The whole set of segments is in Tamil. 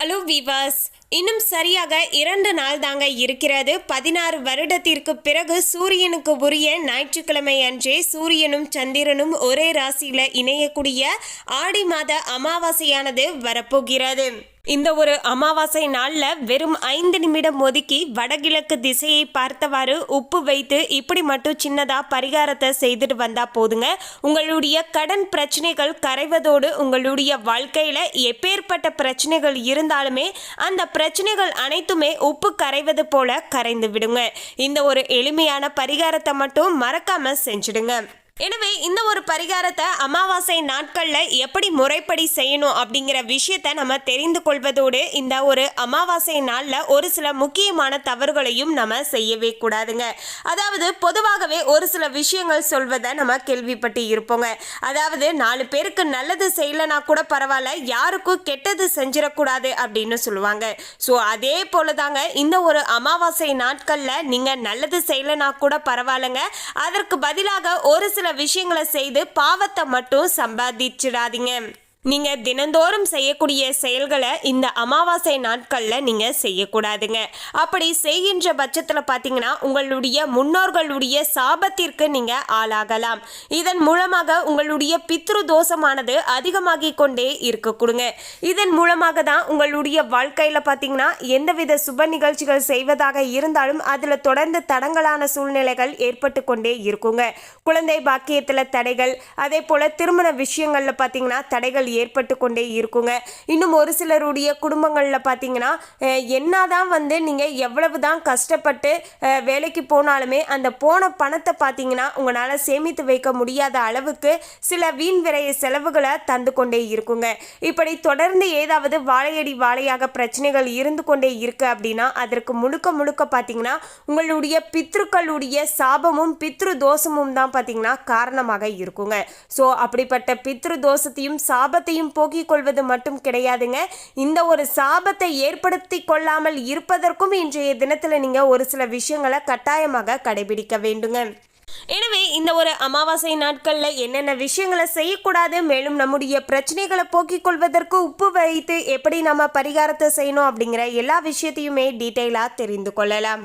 हेलो वीवास இன்னும் சரியாக இரண்டு நாள் தாங்க இருக்கிறது. பதினாறு வருடத்திற்கு பிறகு சூரியனுக்கு உரிய ஞாயிற்றுக்கிழமை அன்றே சூரியனும் சந்திரனும் ஒரே ராசியில் இணையக்கூடிய ஆடி மாத அமாவாசையானது வரப்போகிறது. இந்த ஒரு அமாவாசை நாளில் வெறும் ஐந்து நிமிடம் ஒதுக்கி வடகிழக்கு திசையை பார்த்தவாறு உப்பு வைத்து இப்படி மட்டும் சின்னதாக பரிகாரத்தை செய்துட்டு வந்தால் போதுங்க. உங்களுடைய கடன் பிரச்சனைகள் கரைவதோடு உங்களுடைய வாழ்க்கையில் எப்பேற்பட்ட பிரச்சனைகள் இருந்தாலுமே அந்த பிரச்சனைகள் அனைத்துமே உப்பு கரைவது போல கரைந்து விடுங்க. இந்த ஒரு எளிமையான பரிகாரத்தை மட்டும் மறக்காம செஞ்சுடுங்க. எனவே இந்த ஒரு பரிகாரத்தை அமாவாசை நாட்களில் எப்படி முறைப்படி செய்யணும் அப்படிங்கிற விஷயத்தை நம்ம தெரிந்து கொள்வதோடு இந்த ஒரு அமாவாசை நாளில் ஒரு சில முக்கியமான தவறுகளையும் நம்ம செய்யவே கூடாதுங்க. அதாவது பொதுவாகவே ஒரு சில விஷயங்கள் சொல்வதை நம்ம கேள்விப்பட்டு இருப்போங்க. அதாவது நாலு பேருக்கு நல்லது செய்யலைனா கூட பரவாயில்ல யாருக்கும் கெட்டது செஞ்சிடக்கூடாது அப்படின்னு சொல்லுவாங்க. ஸோ அதே போல தாங்க இந்த ஒரு அமாவாசை நாட்களில் நீங்கள் நல்லது செய்யலைனா கூட பரவாயில்லைங்க. அதற்கு பதிலாக ஒரு சில விஷயங்களை செய்து பாவத்தை மட்டும் சம்பாதிச்சிடாதீங்க. நீங்க தினந்தோறும் செய்யக்கூடிய செயல்களை இந்த அமாவாசை நாட்கள்ல நீங்க செய்யக்கூடாதுங்க. அப்படி செய்கின்ற பட்சத்துல பாத்தீங்கன்னா உங்களுடைய முன்னோர்களுடைய சாபத்திற்கு நீங்க ஆளாகலாம். இதன் மூலமாக உங்களுடைய பித்ரு தோஷமானது அதிகமாகி கொண்டே இருக்க கொடுங்க இதன் மூலமாக தான் உங்களுடைய வாழ்க்கையில பாத்தீங்கன்னா எந்தவித சுப நிகழ்ச்சிகள் செய்வதாக இருந்தாலும் அதுல தொடர்ந்து தடங்கலான சூழ்நிலைகள் ஏற்பட்டு கொண்டே இருக்குங்க. குழந்தை பாக்கியத்துல தடைகள் அதே போல திருமண விஷயங்கள்ல பாத்தீங்கன்னா தடைகள் ஏற்பட்டு கொண்டே இருக்குங்க. இன்னும் ஒரு சிலருடைய குடும்பங்களில் பார்த்தீங்கன்னா என்னதான் வந்து நீங்கள் எவ்வளவு தான் கஷ்டப்பட்டு வேலைக்கு போனாலுமே அந்த போன பணத்தை பார்த்தீங்கன்னா உங்களால் சேமித்து வைக்க முடியாத அளவுக்கு சில வீண் விரைய செலவுகளை தந்து கொண்டே இருக்குங்க. இப்படி தொடர்ந்து ஏதாவது வாழையடி வாழையாக பிரச்சனைகள் இருந்து கொண்டே இருக்கு அப்படின்னா அதற்கு முழுக்க முழுக்க பார்த்தீங்கன்னா உங்களுடைய பித்ருக்களுடைய சாபமும் பித்ரு தோஷமும் தான் பார்த்தீங்கன்னா காரணமாக இருக்குங்க. ஸோ அப்படிப்பட்ட பித்ரு தோஷத்தையும் சாபத்தையும் போக்கிக் கொள்வது மட்டும் கிடையாதுங்க. இந்த ஒரு சாபத்தை ஏற்படுத்தி கொள்ளாமல் இருப்பதற்கும் இன்றைய தினத்தில் நீங்கள் ஒரு சில விஷயங்களை கட்டாயமாக கடைபிடிக்க வேண்டுங்க. எனவே இந்த ஒரு அமாவாசை நாட்களில் என்னென்ன விஷயங்களை செய்யக்கூடாது மேலும் நம்முடைய பிரச்சனைகளை போக்கிக் கொள்வதற்கு உப்பு வைத்து எப்படி நம்ம பரிகாரத்தை செய்யணும் அப்படிங்கிற எல்லா விஷயத்தையுமே டீட்டெயிலாக தெரிந்து கொள்ளலாம்.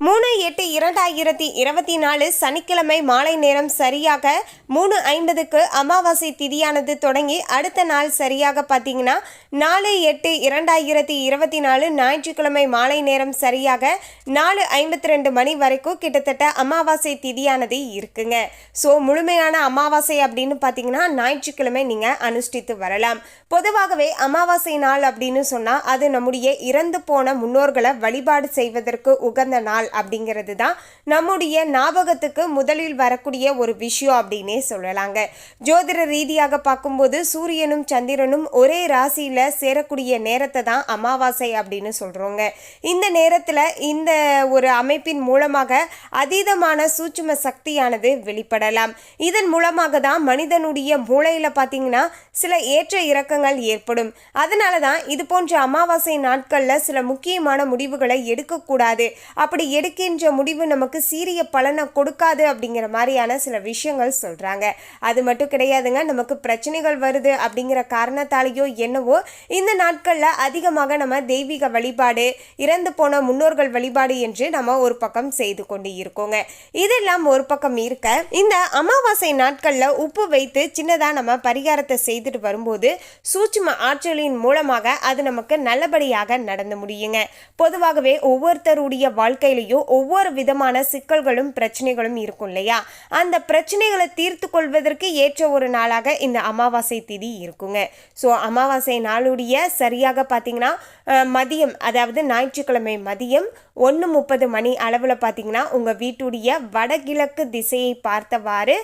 மூணு எட்டு இரண்டாயிரத்தி இருபத்தி நாலு சனிக்கிழமை மாலை நேரம் சரியாக மூணு ஐம்பதுக்கு அமாவாசை திதியானது தொடங்கி அடுத்த நாள் சரியாக பார்த்தீங்கன்னா நாலு எட்டு இரண்டாயிரத்தி இருபத்தி நாலு ஞாயிற்றுக்கிழமை மாலை நேரம் சரியாக நாலு ஐம்பத்தி ரெண்டு மணி வரைக்கும் கிட்டத்தட்ட அமாவாசை திதியானது இருக்குங்க. ஸோ முழுமையான அமாவாசை அப்படின்னு பார்த்தீங்கன்னா ஞாயிற்றுக்கிழமை நீங்கள் அனுஷ்டித்து வரலாம். பொதுவாகவே அமாவாசை நாள் அப்படின்னு சொன்னால் அது நம்முடைய இறந்து போன முன்னோர்களை வழிபாடு செய்வதற்கு உகந்த நாள் நாள் அப்படிங்கிறது தான் நம்முடைய ஞாபகத்துக்கு முதலில் வரக்கூடிய ஒரு விஷயம் அப்படின்னே சொல்லலாங்க. ஜோதிட ரீதியாக பார்க்கும்போது சூரியனும் சந்திரனும் ஒரே ராசியில் சேரக்கூடிய நேரத்தை தான் அமாவாசை அப்படின்னு சொல்கிறோங்க இந்த நேரத்தில் இந்த ஒரு அமைப்பின் மூலமாக அதீதமான சூட்சும சக்தியானது வெளிப்படலாம். இதன் மூலமாக தான் மனிதனுடைய மூளையில் பார்த்தீங்கன்னா சில ஏற்ற இறக்கங்கள் ஏற்படும். அதனால தான் இது போன்ற அமாவாசை நாட்களில் சில முக்கியமான முடிவுகளை எடுக்கக்கூடாது. அப்படி எடுக்கின்ற முடிவு நமக்கு சீரிய பலனை கொடுக்காது அப்படிங்கிற மாதிரியான சில விஷயங்கள் சொல்கிறாங்க அது மட்டும் கிடையாதுங்க நமக்கு பிரச்சனைகள் வருது அப்படிங்கிற காரணத்தாலேயோ என்னவோ இந்த நாட்களில் அதிகமாக நம்ம தெய்வீக வழிபாடு இறந்து போன முன்னோர்கள் வழிபாடு என்று நம்ம ஒரு பக்கம் செய்து கொண்டு இருக்கோங்க. இதெல்லாம் ஒரு பக்கம் இருக்க இந்த அமாவாசை நாட்களில் உப்பு வைத்து சின்னதாக நம்ம பரிகாரத்தை செய்துட்டு வரும்போது சூட்சும ஆற்றலின் மூலமாக அது நமக்கு நல்லபடியாக நடந்து முடியுங்க. பொதுவாகவே ஒவ்வொருத்தருடைய வாழ்க்கையிலையும் ஒவ்வொரு விதமான சிக்கல்களும் பிரச்சனைகளும் இருக்கும் இல்லையா? அந்த பிரச்சனைகளை தீர்த்து கொள்வதற்கு ஏற்ற ஒரு நாளாக இந்த அமாவாசை திதி இருக்குங்க. ஸோ அமாவாசை நாளுடைய சரியாக பார்த்தீங்கன்னா மதியம் அதாவது ஞாயிற்றுக்கிழமை மதியம் ஒன்று முப்பது மணி அளவில் பார்த்தீங்கன்னா உங்கள் வீட்டுடைய வடகிழக்கு திசையை பார்த்தவாறு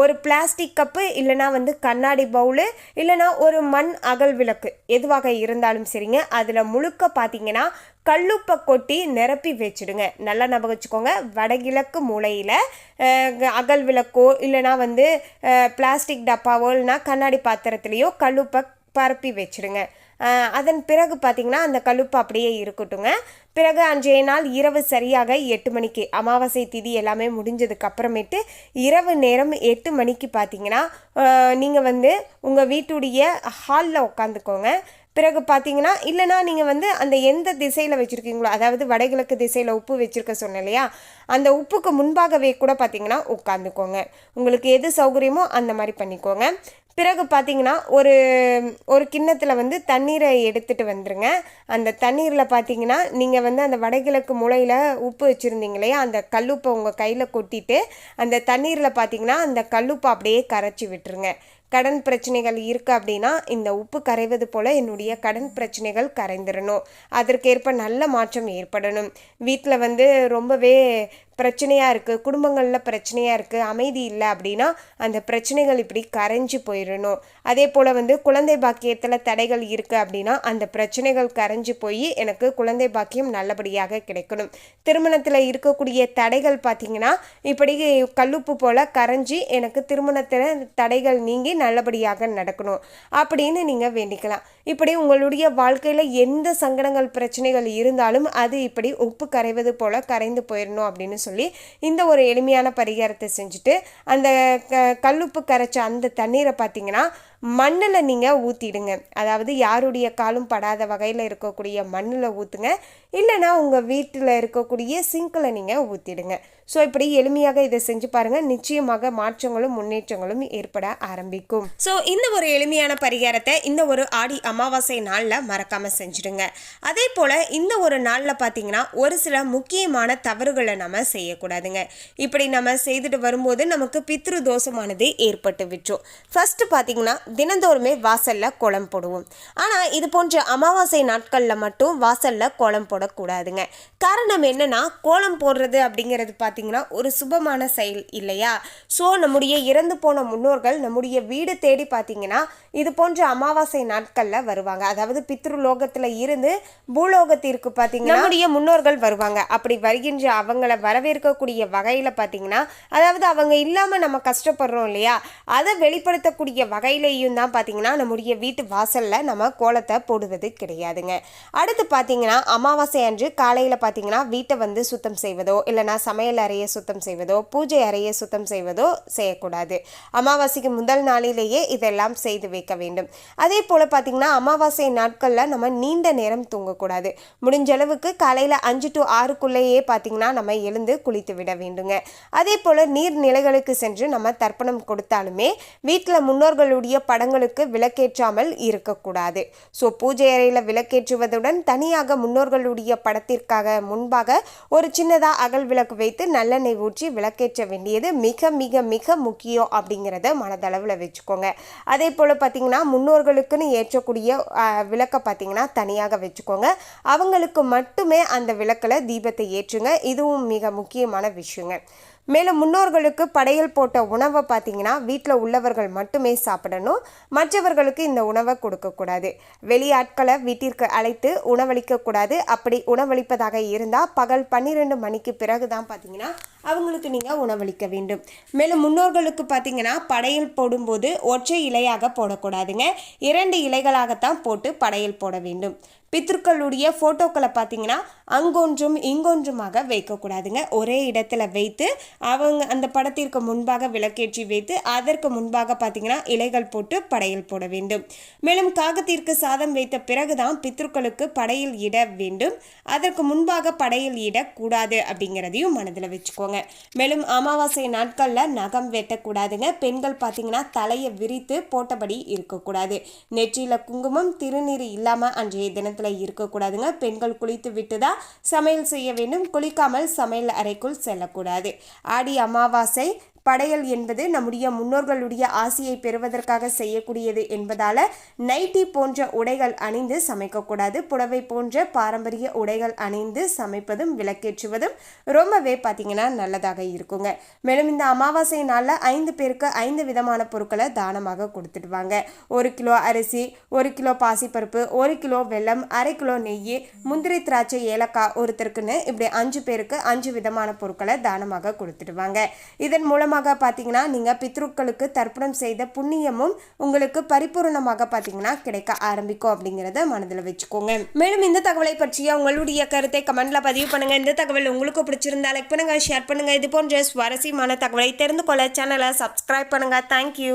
ஒரு பிளாஸ்டிக் கப்பு இல்லைனா வந்து கண்ணாடி பவுலு இல்லைனா ஒரு மண் அகல் விளக்கு எதுவாக இருந்தாலும் சரிங்க. அதில் முழுக்க பார்த்தீங்கன்னா கல்லுப்பை கொட்டி நிரப்பி வச்சுடுங்க. நல்லா ஞாபகம் வச்சுக்கோங்க. வடகிழக்கு மூலையில் அகல் விளக்கோ இல்லைனா வந்து பிளாஸ்டிக் டப்பாவோ இல்லைனா கண்ணாடி பாத்திரத்துலேயோ கல்லுப்பை பரப்பி வச்சிடுங்க. அதன் பிறகு பார்த்திங்கன்னா அந்த கழுப்பு அப்படியே இருக்கட்டுங்க. பிறகு அன்றைய நாள் இரவு சரியாக எட்டு மணிக்கு அமாவாசை திதி எல்லாமே முடிஞ்சதுக்கு அப்புறமேட்டு இரவு நேரம் எட்டு மணிக்கு பார்த்தீங்கன்னா நீங்கள் வந்து உங்கள் வீட்டுடைய ஹாலில் உட்காந்துக்கோங்க. பிறகு பார்த்தீங்கன்னா இல்லைனா நீங்கள் வந்து அந்த எந்த திசையில் வச்சுருக்கீங்களோ அதாவது வடகிழக்கு திசையில் உப்பு வச்சுருக்க சொன்னேன் இல்லையா அந்த உப்புக்கு முன்பாகவே கூட பார்த்தீங்கன்னா உட்காந்துக்கோங்க உங்களுக்கு எது சௌகரியமோ அந்த மாதிரி பண்ணிக்கோங்க. பிறகு பார்த்தீங்கன்னா ஒரு ஒரு கிண்ணத்தில் வந்து தண்ணீரை எடுத்துகிட்டு வந்துருங்க. அந்த தண்ணீரில் பார்த்தீங்கன்னா நீங்கள் வந்து அந்த வடகிழக்கு மூலையில் உப்பு வச்சுருந்தீங்க இல்லையா அந்த கல்லுப்பை உங்கள் கையில் கொட்டிட்டு அந்த தண்ணீரில் பார்த்தீங்கன்னா அந்த கல்லுப்பை அப்படியே கரைச்சி விட்டுருங்க. கடன் பிரச்சனைகள் இருக்குது அப்படின்னா இந்த உப்பு கரைவது போல் என்னுடைய கடன் பிரச்சனைகள் கரைந்துடணும். அதற்கேற்ப நல்ல மாற்றம் ஏற்படணும். வீட்டில் வந்து ரொம்பவே பிரச்சனையாக இருக்குது குடும்பங்களில் பிரச்சனையாக இருக்குது அமைதி இல்லை அப்படின்னா அந்த பிரச்சனைகள் இப்படி கரைஞ்சு போயிடணும் அதே போல் வந்து குழந்தை பாக்கியத்தில் தடைகள் இருக்குது அப்படின்னா அந்த பிரச்சனைகள் கரைஞ்சி போய் எனக்கு குழந்தை பாக்கியம் நல்லபடியாக கிடைக்கணும். திருமணத்தில் இருக்கக்கூடிய தடைகள் பார்த்திங்கன்னா இப்படி கல்லுப்பு போல் கரைஞ்சி எனக்கு திருமணத்தில் தடைகள் நீங்கி நல்லபடியாக நடக்கணும் அப்படின்னு நீங்கள் வேண்டிக்கலாம். இப்படி உங்களுடைய வாழ்க்கையில் எந்த சங்கடங்கள் பிரச்சனைகள் இருந்தாலும் அது இப்படி உப்பு கரைவது போல் கரைந்து போயிடணும் அப்படின்னு சொல்லி இந்த ஒரு எளிமையான பரிகாரத்தை செஞ்சுட்டு அந்த க கல்லுப்பு கரைச்ச அந்த தண்ணீரை பார்த்தீங்கன்னா மண்ணில் நீங்கள் ஊற்றிடுங்க அதாவது யாருடைய காலும் படாத வகையில் இருக்கக்கூடிய மண்ணில் ஊற்றுங்க இல்லைனா உங்கள் வீட்டில் இருக்கக்கூடிய சிங்கில் நீங்கள் ஊற்றிடுங்க ஸோ இப்படி எளிமையாக இதை செஞ்சு பாருங்கள் நிச்சயமாக மாற்றங்களும் முன்னேற்றங்களும் ஏற்பட ஆரம்பிக்கும். ஸோ இந்த ஒரு எளிமையான பரிகாரத்தை இந்த ஒரு ஆடி அமாவாசை நாளில் மறக்காமல் செஞ்சுடுங்க. அதே போல் இந்த ஒரு நாளில் பார்த்தீங்கன்னா ஒரு சில முக்கியமான தவறுகளை நம்ம செய்யக்கூடாதுங்க. இப்படி நம்ம செய்துட்டு வரும்போது நமக்கு பித்ரு தோஷமானது ஏற்பட்டு விட்டுரும் ஃபஸ்ட்டு பார்த்தீங்கன்னா தினந்தோறுமே வாசலில் கோலம் போடுவோம். ஆனால் இது போன்ற அமாவாசை நாட்களில் மட்டும் வாசலில் கோலம் போடக்கூடாதுங்க. காரணம் என்னன்னா கோலம் போடுறது அப்படிங்கிறது பார்த்தீங்கன்னா ஒரு சுபமான செயல் இல்லையா? ஸோ நம்முடைய இறந்து போன முன்னோர்கள் நம்முடைய வீடு தேடி பார்த்தீங்கன்னா இது போன்ற அமாவாசை நாட்களில் வருவாங்க. அதாவது பித்ருலோகத்தில் இருந்து பூலோகத்திற்கு பார்த்தீங்கன்னா நம்முடைய முன்னோர்கள் வருவாங்க. அப்படி வருகின்ற அவங்கள வரவேற்கக்கூடிய வகையில் பார்த்தீங்கன்னா அதாவது அவங்க இல்லாமல் நம்ம கஷ்டப்படுறோம் இல்லையா? அதை வெளிப்படுத்தக்கூடிய வகையிலையும் தான் பார்த்தீங்கன்னா நம்முடைய வீட்டு வாசலில் நம்ம கோலத்தை போடுவது கிடையாதுங்க. அடுத்து பார்த்தீங்கன்னா அமாவாசை அன்று காலையில் பார்த்தீங்கன்னா வீட்டை வந்து சுத்தம் செய்வதோ இல்லைனா சமையல் அறையை சுத்தம் செய்வதோ பூஜை அறையை சுத்தம் செய்வதோ செய்யக்கூடாது. அமாவாசைக்கு முதல் நாளிலேயே இதெல்லாம் செய்து வைக்க வேண்டும். அதே போல் பார்த்திங்கன்னா அமாவாசை நாட்களில் நம்ம நீண்ட நேரம் தூங்கக்கூடாது. முடிஞ்ச அளவுக்கு காலையில் அஞ்சு டு ஆறுக்குள்ளேயே பார்த்தீங்கன்னா நம்ம எழுந்து குளித்து விட வேண்டுங்க. அதே போல் நீர்நிலைகளுக்கு சென்று நம்ம தர்ப்பணம் கொடுத்தாலுமே வீட்டில் முன்னோர்களுடைய படங்களுக்கு விளக்கேற்றாமல் இருக்கக்கூடாது. ஸோ பூஜை அறையில் விளக்கேற்றுவதுடன் தனியாக முன்னோர்களுடைய படத்திற்காக முன்பாக ஒரு சின்னதாக அகல் விளக்கு வைத்து நல்லெண்ணெய் ஊற்றி விளக்கேற்ற வேண்டியது மிக மிக மிக முக்கியம் அப்படிங்கிறத மனதளவில் வச்சுக்கோங்க. அதே போல் பார்த்திங்கன்னா முன்னோர்களுக்குன்னு ஏற்றக்கூடிய விளக்கை பார்த்திங்கன்னா தனியாக வச்சுக்கோங்க. அவங்களுக்கு மட்டுமே அந்த விளக்கில் தீபத்தை ஏற்றுங்க. இதுவும் மிக முக்கியமான விஷயங்க. மேலும் முன்னோர்களுக்கு படையல் போட்ட உணவை பார்த்தீங்கன்னா வீட்டில் உள்ளவர்கள் மட்டுமே சாப்பிடணும். மற்றவர்களுக்கு இந்த உணவை கொடுக்கக்கூடாது வெளியாட்களை வீட்டிற்கு அழைத்து உணவளிக்கக்கூடாது அப்படி உணவளிப்பதாக இருந்தால் பகல் பன்னிரெண்டு மணிக்கு பிறகு தான் பார்த்தீங்கன்னா அவங்களுக்கு நீங்கள் உணவளிக்க வேண்டும். மேலும் முன்னோர்களுக்கு பார்த்தீங்கன்னா படையல் போடும்போது ஒற்றை இலையாக போடக்கூடாதுங்க. இரண்டு இலைகளாகத்தான் போட்டு படையல் போட வேண்டும். பித்ருக்களுடைய ஃபோட்டோக்களை பார்த்தீங்கன்னா அங்கொன்றும் இங்கொன்றுமாக வைக்கக்கூடாதுங்க. ஒரே இடத்துல வைத்து அவங்க அந்த படத்திற்கு முன்பாக விளக்கேற்றி வைத்து அதற்கு முன்பாக பார்த்தீங்கன்னா இலைகள் போட்டு படையல் போட வேண்டும். மேலும் காகத்திற்கு சாதம் வைத்த பிறகுதான் பித்ருக்களுக்கு படையில் இட வேண்டும். அதற்கு முன்பாக படையில் இடக்கூடாது அப்படிங்கிறதையும் மனதில் வச்சுக்கோங்க. மேலும் அமாவாசை நாட்களில் நகம் வெட்டக்கூடாதுங்க. பெண்கள் பார்த்தீங்கன்னா தலையை விரித்து போட்டபடி இருக்கக்கூடாது. நெற்றியில் குங்குமம் திருநீர் இல்லாமல் அன்றைய தினத்தில் இருக்கக்கூடாதுங்க. பெண்கள் குளித்து விட்டு தான் சமையல் செய்ய வேண்டும். குளிக்காமல் சமையல் அறைக்குள் செல்லக்கூடாது. ஆடி அமாவாசை படையல் என்பது நம்முடைய முன்னோர்களுடைய ஆசையை பெறுவதற்காக செய்யக்கூடியது என்பதால் நைட்டி போன்ற உடைகள் அணிந்து சமைக்கக்கூடாது. புடவை போன்ற பாரம்பரிய உடைகள் அணிந்து சமைப்பதும் விளக்கேற்றுவதும் ரொம்பவே பார்த்தீங்கன்னா நல்லதாக இருக்குங்க. மேலும் இந்த அமாவாசை நாளில் ஐந்து பேருக்கு ஐந்து விதமான பொருட்களை தானமாக கொடுத்துடுவாங்க. ஒரு கிலோ அரிசி ஒரு கிலோ பாசிப்பருப்பு ஒரு கிலோ வெல்லம் அரை கிலோ நெய் முந்திரி திராட்சை ஏலக்காய் ஒருத்தருக்குன்னு இப்படி அஞ்சு பேருக்கு அஞ்சு விதமான பொருட்களை தானமாக கொடுத்துடுவாங்க. இதன் மூலமாக மூலமாக பார்த்தீங்கன்னா நீங்கள் பித்ருக்களுக்கு தர்ப்பணம் செய்த புண்ணியமும் உங்களுக்கு பரிபூரணமாக பார்த்தீங்கன்னா கிடைக்க ஆரம்பிக்கும் அப்படிங்கிறத மனதில் வச்சுக்கோங்க. மேலும் இந்த தகவலை பற்றிய உங்களுடைய கருத்தை கமெண்ட்ல பதிவு பண்ணுங்க. இந்த தகவல் உங்களுக்கு பிடிச்சிருந்தா லைக் பண்ணுங்க ஷேர் பண்ணுங்க. இது போன்ற சுவாரஸ்யமான தகவலை தெரிந்து கொள்ள சேனலை சப்ஸ்கிரைப் பண்ணுங்க. தேங்க்யூ